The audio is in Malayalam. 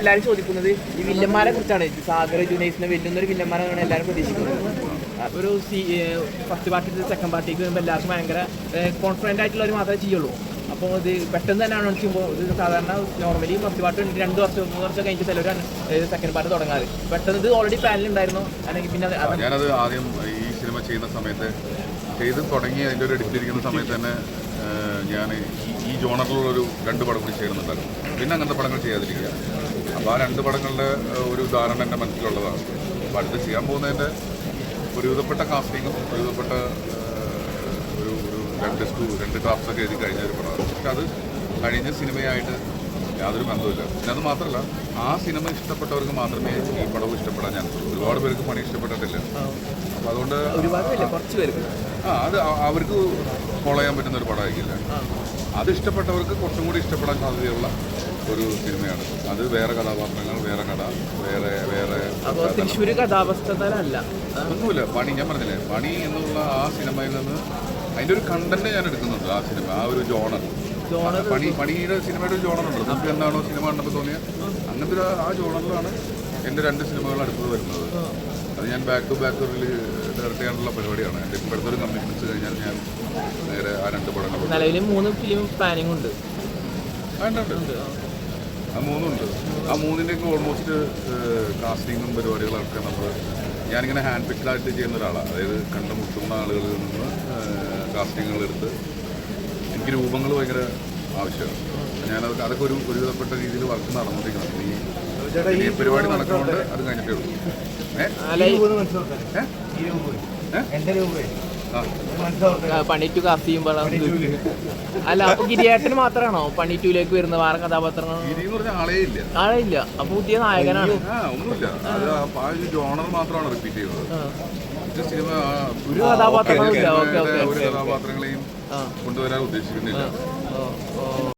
എല്ലാവരും ചോദിക്കുന്നത് ഈ വില്ലന്മാരെ കുറിച്ചാണ്. സാഗർ ജുനൈസിനെ വെല്ലുന്നൊരു വില്ലന്മാരാണ് എല്ലാവരും പ്രതീക്ഷിക്കുന്നത്. ഒരു സി ഫസ്റ്റ് പാർട്ടി സെക്കൻഡ് പാർട്ടിക്ക് വരുമ്പോൾ എല്ലാവർക്കും ഭയങ്കര കോൺഫിഡന്റ് ആയിട്ടുള്ളവർ മാത്രമേ ചെയ്യുള്ളൂ. അപ്പോൾ ഇത് പെട്ടെന്ന് തന്നെ അനൗൺസ് ചെയ്യുമ്പോൾ ഇത് സാധാരണ നോർമലി ഫസ്റ്റ് പാർട്ട് രണ്ട് വർഷം മൂന്ന് വർഷം കഴിഞ്ഞിട്ട് ചിലവരാണ് സെക്കൻഡ് പാർട്ട് തുടങ്ങാറ്. പെട്ടെന്ന് ഇത് ഓൾറെഡി പ്ലാനിലുണ്ടായിരുന്നു അല്ലെങ്കിൽ പിന്നെ ഞാനത് ആദ്യം ഈ സിനിമ ചെയ്യുന്ന സമയത്ത് ചെയ്ത് തുടങ്ങി അതിന്റെ ഒരു എടുത്തിരിക്കുന്ന സമയത്ത് തന്നെ ഞാൻ ഈ ജോണറിലുള്ളൊരു രണ്ട് പടം കൂടി ചെയ്യണമെന്നുണ്ടായിരുന്നു. പിന്നെ അങ്ങനത്തെ പടങ്ങൾ ചെയ്യാതിരിക്കുക. അപ്പോൾ ആ രണ്ട് പടങ്ങളുടെ ഒരു ധാരണ എന്റെ മനസ്സിലുള്ളതാണ്. അപ്പോൾ അടുത്ത് ചെയ്യാൻ പോകുന്നതിന്റെ ഒരുവിധപ്പെട്ട കാസ്റ്റിങ്ങും ഒരുവിധപ്പെട്ട ഒരു ഒരു രണ്ട് സ്റ്റൂ രണ്ട് ക്രാഫ്റ്റ്സ് ഒക്കെ എഴുതി കഴിഞ്ഞ ഒരു പടമാണ്. പക്ഷെ അത് കഴിഞ്ഞ സിനിമയായിട്ട് യാതൊരു ബന്ധവുമില്ല. പിന്നെ അത് മാത്രമല്ല ആ സിനിമ ഇഷ്ടപ്പെട്ടവർക്ക് മാത്രമേ ഈ പടവും ഇഷ്ടപ്പെടാൻ ഞാൻ ഒരുപാട് പേർക്ക് പണി ഇഷ്ടപ്പെട്ടിട്ടില്ല. അപ്പോൾ അതുകൊണ്ട് കുറച്ച് പേർക്ക്. ആ അത് അവർക്ക് ഫോളോ ചെയ്യാൻ പറ്റുന്ന ഒരു പടമായിരിക്കില്ല. അത് ഇഷ്ടപ്പെട്ടവർക്ക് കുറച്ചും കൂടി ഇഷ്ടപ്പെടാൻ സാധ്യതയുള്ള ഒരു സിനിമയാണ്. അത് വേറെ കഥാപാത്രങ്ങൾ വേറെ കഥ വേറെ വേറെ തൃശ്ശൂർ ഒന്നുമില്ല പണി ഞാൻ പറഞ്ഞില്ലേ പണി എന്നുള്ള ആ സിനിമയിൽ നിന്ന് അതിന്റെ ഒരു കണ്ടന്റ് ഞാൻ എടുക്കുന്നുണ്ട് ആ സിനിമ ആ ഒരു ജോണർ പണി പണിയുടെ സിനിമയുടെ ഒരു ജോണറുണ്ട് നമുക്ക് എന്താണോ സിനിമ കണ്ടപ്പോൾ തോന്നിയ അങ്ങനത്തെ ഒരു ആ ജോണറിലാണ് എന്റെ രണ്ട് സിനിമകൾ അടുത്തത് വരുന്നത്. അത് ഞാൻ ബാക്ക് ടു ബാക്ക് ഡയറക്റ്റ് ചെയ്യാനുള്ള പരിപാടിയാണ്. എന്റെ ഇപ്പോഴത്തെ ഒരു കമ്മിറ്റ്മെന്റ്സ് കഴിഞ്ഞാൽ ഞാൻ നേരെ ആ രണ്ട് പടങ്ങൾ നിലവിൽ മൂന്ന് ഫിലിം പ്ലാനിംഗ് ഉണ്ട്. ഉണ്ട് ആ. മൂന്നുണ്ട്. ആ മൂന്നിന്റെയൊക്കെ ഓൾമോസ്റ്റ് കാസ്റ്റിങ്ങും പരിപാടികളൊക്കെ നമ്മൾ ഞാനിങ്ങനെ ഹാൻഡ് പിക്ഡായിട്ട് ചെയ്യുന്ന ഒരാളാണ് അതായത് കണ്ടുമുട്ടുന്ന ആളുകളിൽ നിന്ന് കാസ്റ്റിങ്ങുകൾ എടുത്ത് എനിക്ക് രൂപങ്ങൾ ഭയങ്കര ആവശ്യമാണ്. ഞാനത് അതൊക്കെ ഒരു ഒരുവിധപ്പെട്ട രീതിയിൽ വർക്ക് നടന്നുകൊണ്ടിരിക്കണം ഈ പരിപാടി നടക്കുന്നുണ്ട് അത് കഴിഞ്ഞിട്ടേ ഉള്ളൂ. ഏ? അല്ല അപ്പൊ ഗിരിയേട്ടന് മാത്രമാണോ പണി വരുന്ന വേറെ കഥാപാത്രങ്ങൾ? ആളേ ഇല്ല. അപ്പൊ പുതിയ നായകനാണ്. ആ ഒന്നുമില്ല. അത് ആ- ആ ഒരു ജോണർ മാത്രമാണ് റിപ്പീറ്റ് ചെയ്യുന്നത്. ഒരു കഥാപാത്രങ്ങളും ഒരു കഥാപാത്രങ്ങളെയും. കൊണ്ടുവരാൻ ഉദ്ദേശിക്കുന്നില്ല.